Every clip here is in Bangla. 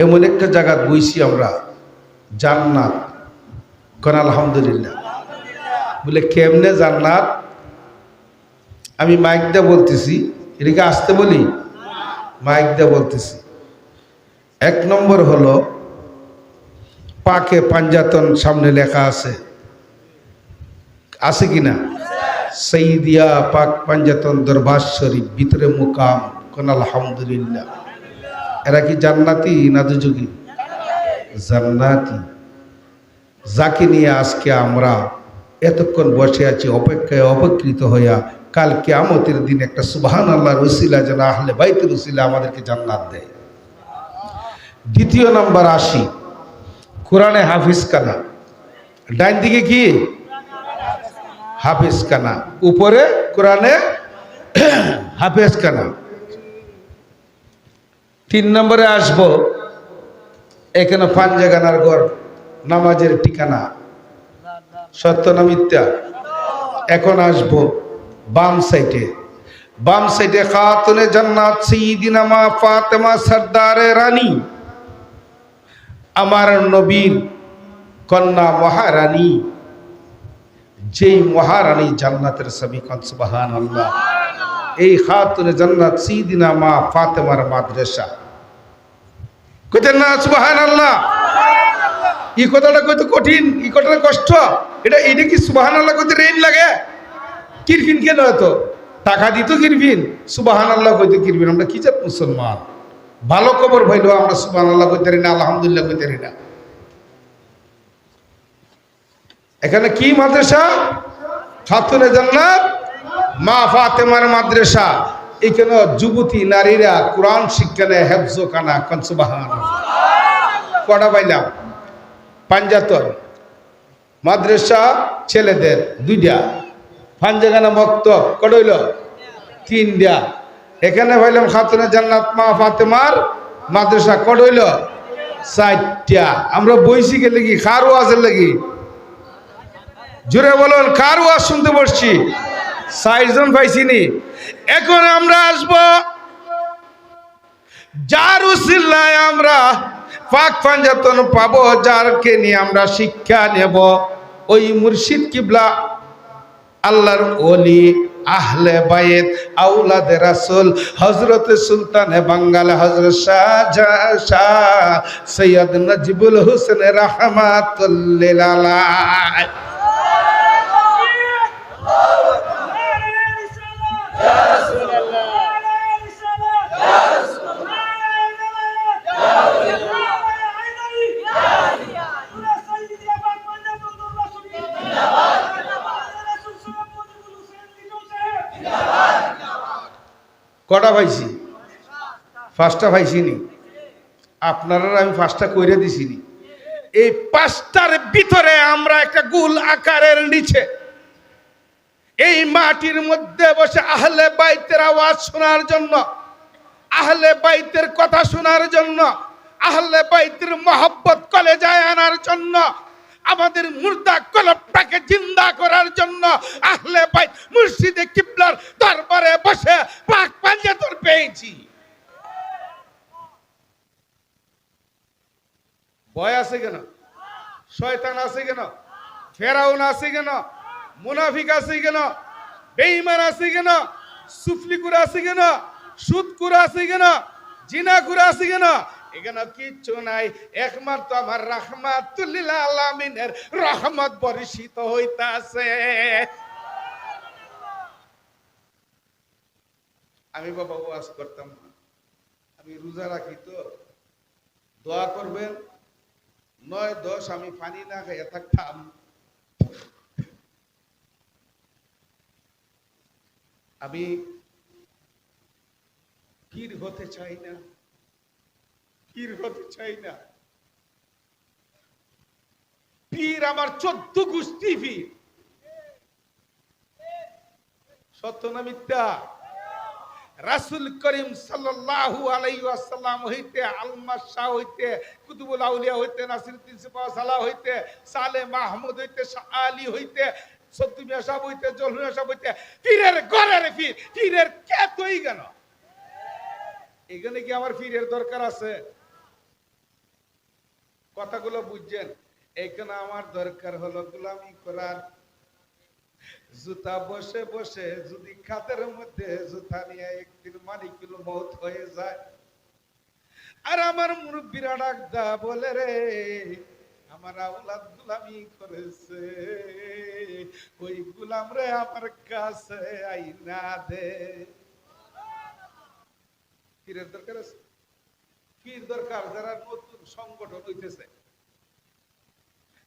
এমন একটা জায়গা বইছি আমরা, জান্নাত। কোন আলহামদুলিল্লাহ। বলে, কেমনে জান্নাত? আমি মাইক দিয়ে বলতেছি, এদিকে আসতে বলি? মাইক দিয়ে বলতেছি। এক নম্বর হলো, পাকে পাঞ্জাতন সামনে লেখা আছে। আছে কিনা? সঈদিয়া পাক পাঞ্জাতন দরবার শরীফ, ভিতরে মুকাম। কোন আলহামদুলিল্লাহ। এরা কি জান্নাতি না দুযোগী জান্নাতি। যাকে নিয়ে আজকে আমরা এতক্ষণ বসে আছি, অপেক্ষায় অপকৃত হইয়া কাল কেয়ামতের দিন একটা সুবহান আল্লাহর ওসিলা যেন আহলে বাইতের ওসিলা আমাদেরকে জান্নাত দেয়। দ্বিতীয় নাম্বার আসি কোরআনে হাফিজ কানা ডাইন দিকে কি? হাফিজ কানা উপরে কোরআনে হাফেজ কানা তিন নম্বরে আসব। এখানে পাঞ্জাগানার ঘর, নামাজের ঠিকানা। সত্য না মিথ্যা? এখন আসব বাম সাইডে। বাম সাইডে খাতুনে জান্নাত সঈদিনা মা ফাতেমা সর্দারে রানী। আমার নবীর কন্যা মহারানী। যেই মহারানী জান্নাতের সবই কন সুবাহান আল্লাহ এই খাতুনে জান্নাত সঈদিনা মা ফাতেমার মাদ্রাসা। কইতেন না সুবাহান আল্লাহ এই কথাটা কইতে কঠিন, এই কথাটা কষ্ট। এটা এটা কি সুবাহান আল্লাহ কইতে রেন লাগে? কিরফিন কেন এত? টাকা দিত কিরফিন? সুবাহান আল্লাহ কইতে কিরফিন? আমরা কি জাত মুসলমান? ভালো খবর ভাইলো আমরা সুবাহান আল্লাহ কইতে পারি না, আলহামদুলিল্লাহ কইতে পারি না। এখানে কি মাদ্রাসা? খাতুনে জান্নাত মা ফাতেমার মাদ্রাসা, এখানে যুবতী নারীরা কোরআন শিক্ষা নেয় হেফজ কানা কনসুবাহান কটা পাইলাম? পাঞ্জাতন মাদ্রাসা ছেলেদের দুইটা। পাঞ্জাগানা মক্তব কডইল তিনটা। এখানে ভাইলাম খাতুনে জান্নাত, মা ফাতেমার মাদ্রাসা কডইল চারটা। আমরা বইছি গেলে কি খার ওয়াজের লাগি। জোরে বলুন কার ওয়াজ শুনতে বসছি। ষাটজন পাইছিনি। এখন আমরা আসব যার উসিল্লায় আমরা পাক পাঞ্জাতন পাবো, যারকে নিয়ে আমরা শিক্ষা নেব। ওই মুর্শিদ কিবলা, আল্লাহর ওলি, আহলে বায়েত আউলাদে রাসুল হজরত সুলতান বাঙ্গাল হজরত শাহ শাহ সৈয়দ নজিবুল হোসেন রহমাতুল্লিল ফার্স্টটা পাইছিনি আপনারা আমি ফার্স্টটা কইরে দিছিনি। এই পাঁচটার ভিতরে আমরা একটা গুল আকারের নিচে এই মাটির মধ্যে বসে আহলে বাইতের আওয়াজ শোনার জন্য, আহলে বাইতের কথা শোনার জন্য, আহলে বাইতের মহব্বত কলেজায় আনার জন্য, আমাদের মুর্দা কলবটাকে জিন্দা করার জন্য আহলে বাইত মুর্শিদে কিবলার দরবারে বসে পাক পাঞ্জাতন পেয়েছি। ভয় আছে কেন? শয়তান আছে কেন? ফেরাউন আছে কেন? মুনাফিক আছে কেন? বেঈমান আছে কেন? সুফলিকুর আছে কেন? সুদকুর আছে কেন? জিনাকুর আছে কেন? এখানে কিচ্ছু নাই। একমাত্র আমার রহমাতুল্লিল আলামিনের রহমত বর্ষিত হইতাছে। আমি বাবা ওয়াজ করতাম আমি রোজা রাখি তো। দোয়া করবেন? নয় দশ, আমি পানি না খাইয়া থাকতাম। আমি পীর হতে চাই না? পীর হতে চাই না? পীর আমার চোদ্দ গোষ্ঠী পীর। সত্য না মিথ্যা? রাসুল করিম সাল্লাল্লাহু আলাইহি ওয়াসাল্লাম হইতে, আলমা শাহ হইতে, কুতুবুল আউলিয়া হইতে নাসিরউদ্দিন সিপাহ সালাহ হইতে সালে মাহমুদ হইতে, শাহ আলী হইতে, সত্যমিয়া সাহেব হইতে জলমিয়া সাহেব হইতে, পীরের ঘরের পীর, পীরের কে তুই কেন? এখানে কি আমার পীরের দরকার আছে? কথাগুলো বুঝছেন? এইখানে আমার দরকার হলো গোলামি করার জুতা বসে বসে যদি খাতের মধ্যে জুতা নিয়ে একদিন মালিকুল মত হয়ে যায়। আর আমার মুরব্বীরা ডাকদা বলে রে, আমার আওলাদ গুলামি করেছে। ওই গুলাম রে আমার কাছে আইনা দে। পীরের দরকার আছে? পীর দরকার? যারা নতুন সংগঠন হইতেছে,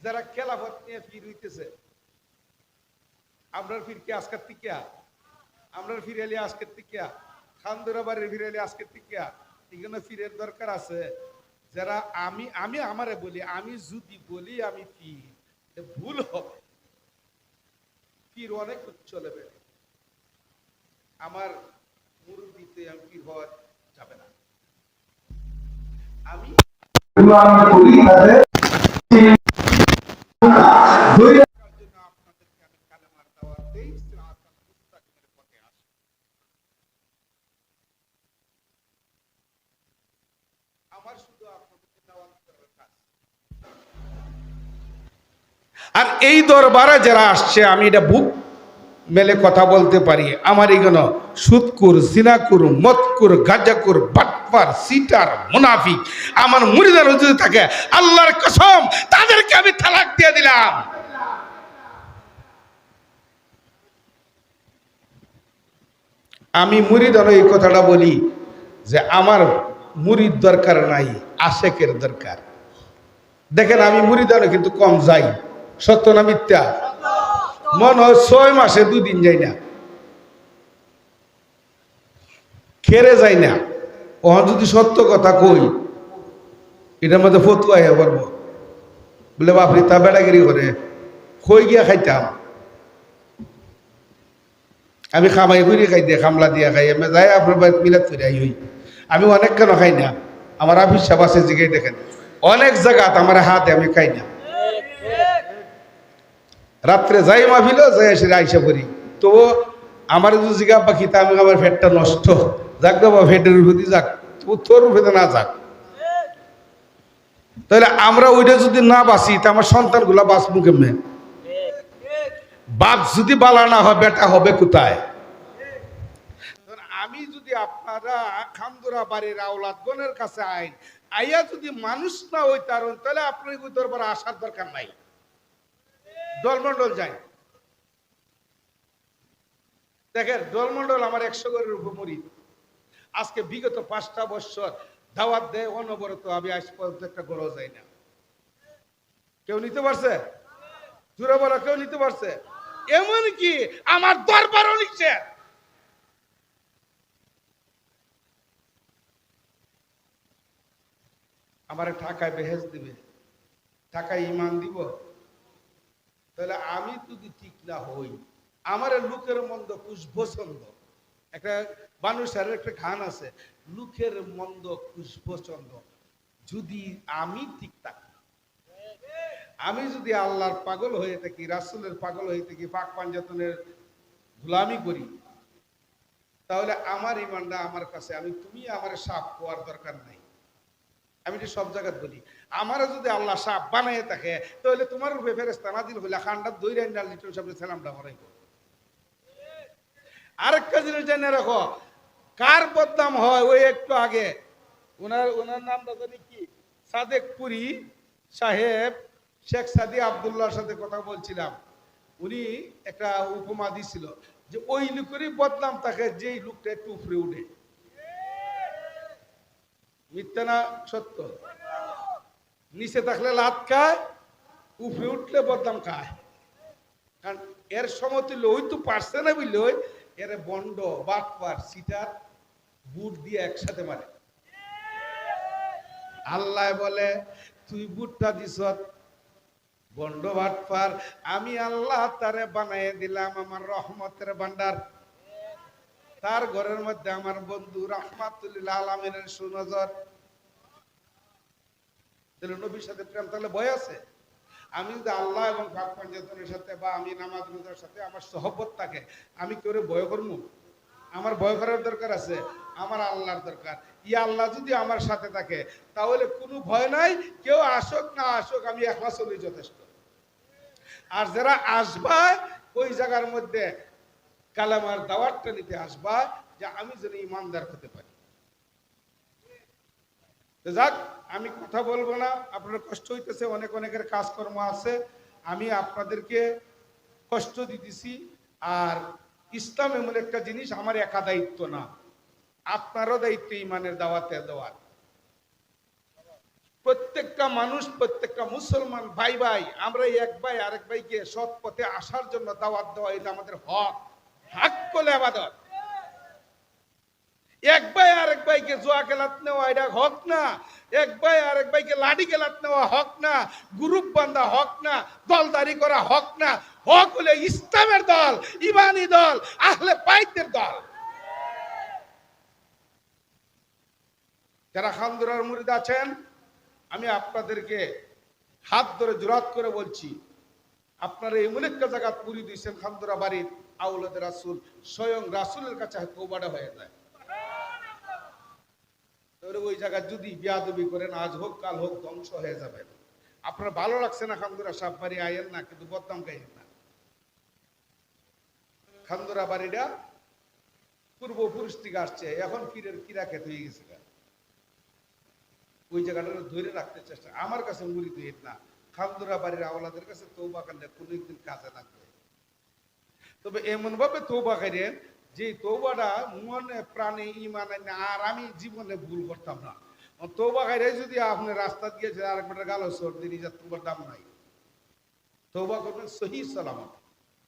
যারা খেলাফত নিয়ে পীর হইতেছে আমরার ফির কি আজকের টিকিয়া আমরার ফিরালি আজকের টিকিয়া খান্দুরা বাড়ির ফিরালি আজকের টিকিয়া এখানে ফিরের দরকার আছে। যারা আমি আমি আমারে বলি, আমি যদি বলি আমি পীর ভুল হবে। পীর অনেক উচ্চ আমার মুরব্বীতে আমি পীর হওয়া যাবে না। আমি আর এই দরবারে যারা আসছে, আমি এটা বুক মেলে কথা বলতে পারি। আমার এগুলো সুদকুর জিনাকুর মতকুর গাজাকুর, বাটপার, সিটার, মুনাফিক। আমার মুরিদার যদি থাকে, আল্লাহর কসম, তাদেরকে আমি তালাক দিয়ে দিলাম। আমি মুরিদানো এই কথাটা বলি যে, আমার মুরিদ দরকার নাই, আশেকের দরকার। দেখেন, আমি মুড়ি মুরিদানো কিন্তু কম যাই। সত্য না মিথ্যা? মনে হয় ছয় মাসে দুদিন যাই না। খেরে যাই না। ও যদি সত্য কথা কই, এটার মধ্যে ফতুয়া হয়ে পারব বলে, বাপরি, তা বেড়াগিরি করে। কই গিয়া খাইতাম। আমি খামাই করে খাই দিয়ে, খামলা দিয়ে খাই আমি যাই, আপনার বাড়িতে মিলাদ করে, আই হই। আমি অনেক কেন খাই না? আমার আফিস সাহেব আছে, জিগাই দেখেন। অনেক জায়গাত আমার হাতে আমি খাই না। রাত্রে যাই মাফিল যাই এসে আইসা করি তো আমার যদি জিগা পাখি তা আমি আমার ফেটটা নষ্ট। যাক বাবা ফেটের উপরে যাক। তোর উপরে না যাক। তাহলে আমরা ওইটা যদি না বাঁচি, তা আমার সন্তানগুলা বাঁচবো কেমনে? বাপ যদি বালা না হয়, বেটা হবে কোথায়? যদি আপনারা খান্দুরা বাড়ির আওলাদ গণের কাছে আইন, আইয়া যদি মানুষ না হইতারন, তাহলে আপনার দরবার আসার দরকার নাই। দলমন্ডল যাই। দেখেন দলমন্ডল আমার একশো গরের উপমরি আজকে বিগত পাঁচটা বছর দাওয়াত দেয় অনবরত, আমি আজ পর্যন্ত একটা গরো যাই না। কেউ নিতে পারছে? জুড়ে বলা, কেউ নিতে পারছে? এমন কি আমার দরবারও নিচ্ছে আমার টাকায় বেহেজ দিবে টাকায় ইমান দিব। তাহলে আমি যদি ঠিক না হই, আমার লোকের মন্দ কুশ পছন্দ। একটা মানুষের একটা গান আছে, লোকের মন্দ কুশ পছন্দ। যদি আমি ঠিক থাকি, আমি যদি আল্লাহর পাগল হয়ে থাকি, রাসুলের পাগল হয়ে থাকি, পাক পাঞ্জাতনের গোলামি করি, তাহলে আমার ইমানটা আমার কাছে, আমি তুমি আমার সাপ হওয়ার দরকার নাই। আমি এটা সব জায়গায় বলি আমার যদি আল্লাহ সাপ বানাই থাকে, তাহলে তোমার রূপে ফেরেস্তা না দিল হইলে খান্ডা দই রান্না লিটন সাহেব সালামটা হরাইব আরেকটা জিনিস জেনে রাখো, কার বদনাম হয় ওই একটু আগে? ওনার ওনার নামটা জানি কি? সাদেক পুরি সাহেব শেখ সাদি আবদুল্লাহর সাথে কথা বলছিলাম। উনি একটা উপমা দিছিল যে, ওই লোকেরই বদনাম থাকে, যেই লোকটা একটু উপরে উঠে। মিথ্যা না সত্য? নিচে থাকলে লাত খায়, উপরে উঠলে বদনাম খায়। কারণ এর সমতুল্য ওই তো পারছে না বুঝলে? ওই এর বন্ড, বাটপার, সিটার, বুট দিয়ে একসাথে মারে। আল্লাহ বলে, তুই বুটটা দিস বন্ড, বাটপার, আমি আল্লাহ তারে বানাই দিলাম, আমার রহমতের ভান্ডার তার ঘরের মধ্যে আমার বন্ধু রহমাতুল্লাহ আলমিনের সুনজর তাহলে নবীর সাথে প্রেম তাহলে ভয় আছে? আমি যদি আল্লাহ এবং পাক পাঞ্জাতনের সাথে বা আমি নামাজ রোজার সাথে আমার সহবত থাকে, আমি কেউ ভয় করব? আমার ভয় করার দরকার আছে, আমার আল্লাহর দরকার। ইয়া আল্লাহ যদি আমার সাথে থাকে, তাহলে কোনো ভয় নাই, কেউ আসুক না আসুক, আমি একলা চলি যথেষ্ট। আর যারা আসবা, ওই জায়গার মধ্যে কালামার দাওয়াতটা নিতে আসবা, যে আমি যেন ইমানদার হতে পারি। যাক, আমি কথা বলব না। আপনার কষ্ট হইতেছে, অনেক অনেকের কাজকর্ম আছে। আমি আপনাদেরকে কষ্ট দিতেছি। আর ইসলাম এমন একটা জিনিস, আমার একা দায়িত্ব না। আপনারও দায়িত্ব ইমানের দাওয়াতে দেওয়ার। প্রত্যেকটা মানুষ, প্রত্যেকটা মুসলমান, ভাই ভাই আমরা এক ভাই, আরেক ভাইকে সৎ পথে আসার জন্য দাওয়াত দেওয়া, এটা আমাদের হক। হাক করলে আবাদত। এক ভাই আরেক ভাইকে জোয়া খেলাত নেওয়া, এটা হক না। এক ভাই আরেক ভাইকে লাঠি খেলাত নেওয়া হক না গ্রুপ বান্ধা হক না, দলদারি করা হক না। হক হলে ইসলামের দল, ইমানি দল, আহলে পাইতের দল। যারা খান্দুরার মুরিদ আছেন, আমি আপনাদেরকে হাত ধরে জোরাত করে বলছি, আপনারা এমন একটা জায়গা পুরি দিয়েছেন খান্দুরা বাড়ির আউলাদের রাসুল, স্বয়ং রাসুলের কাছে কৌবাটা হয়ে যায়। তাহলে ওই জায়গায় যদি বিয়াদবি করেন, আজ হোক, কাল হোক, ধ্বংস হয়ে যাবে। আপনার ভালো লাগছে না খান্দুরা? সাপ বাড়ি আয়েন না, কিন্তু বদনাম গাইেন না। খান্দুরা বাড়িটা পূর্বপুরুষ থেকে আসছে, এখন কিরের কিরা খেত হয়ে গেছে ওই জায়গাটা ধরে রাখতে চেষ্টা। আমার কাছে মুড়ি দিয়ে না। খান্দুরা বাড়ির আওলাদের কাছে তৌবা করলে কোনো একদিন কাজে লাগবে। তবে এমন ভাবে তৌবা করেন যে তৌবাটা মনে প্রাণে ইমান আর আমি জীবনে ভুল করতাম না। তৌবা খাইরে যদি আপনি রাস্তা দিয়েছে আর একটা গাল সর্দি নিজের তোমার দাম নাই। তৌবা করবেন সহি সালামত।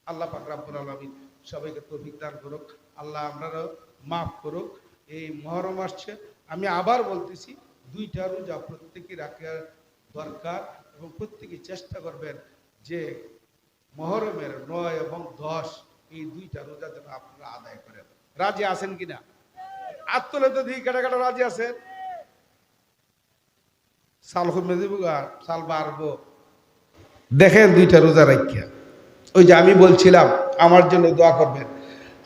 আল্লাহ পাক রাব্বুল আলামিন সবাইকে তৌফিক দান করুক। আল্লাহ আপনারও মাফ করুক। এই মহরম আসছে। আমি আবার বলতেছি, দুইটা রোজা প্রত্যেকে রাখার দরকার এবং প্রত্যেকে চেষ্টা করবেন যে মহরমের নয় এবং দশ এই দুইটা রোজা যেন আপনারা আদায় করেন। রাজি আছেন কিনা? আত্মলে তো রাজি আছেন? সাল কমে দিব সাল বাড়বো। দেখেন দুইটা রোজা রাখিয়া। ওই যে আমি বলছিলাম, আমার জন্য দোয়া করবেন।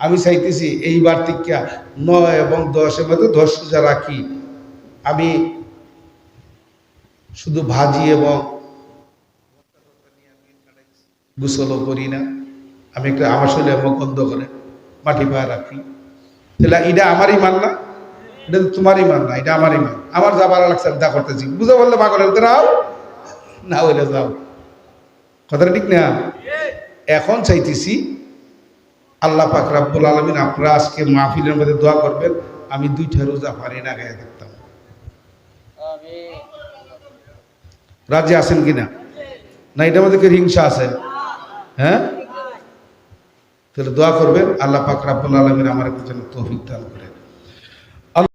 আমি চাইতেছি এইবার থেকে নয় এবং দশের মধ্যে দশ রোজা রাখি। আমি শুধু ভাজি এবং গোসলও করি না। আমি একটা আমার শরীরে মুখ বন্ধ করে মাটি পায়ে রাখি। তাহলে এটা আমারই মান না, এটা তো তোমারই মান না, এটা আমারই মান আমার যা ভালো লাগছে আমি তা করতেছি। বুঝে বললে পাগলের তো নাও না হইলে যাও। কথাটা ঠিক না? এখন চাইতেছি আল্লাহ পাক রাব্বুল আলমিন আপনারা আজকে মাহফিলের মধ্যে দোয়া করবেন, আমি দুইটা রোজা পারি না গায়ে দেখতাম। রাজ্যে আছেন কিনা? না, এটার মধ্যে কি হিংসা আছে? হ্যাঁ? তাহলে দোয়া করবেন। আল্লাহ পাক রাব্বুল আলমিন আমার যেন তৌফিক দান করেন।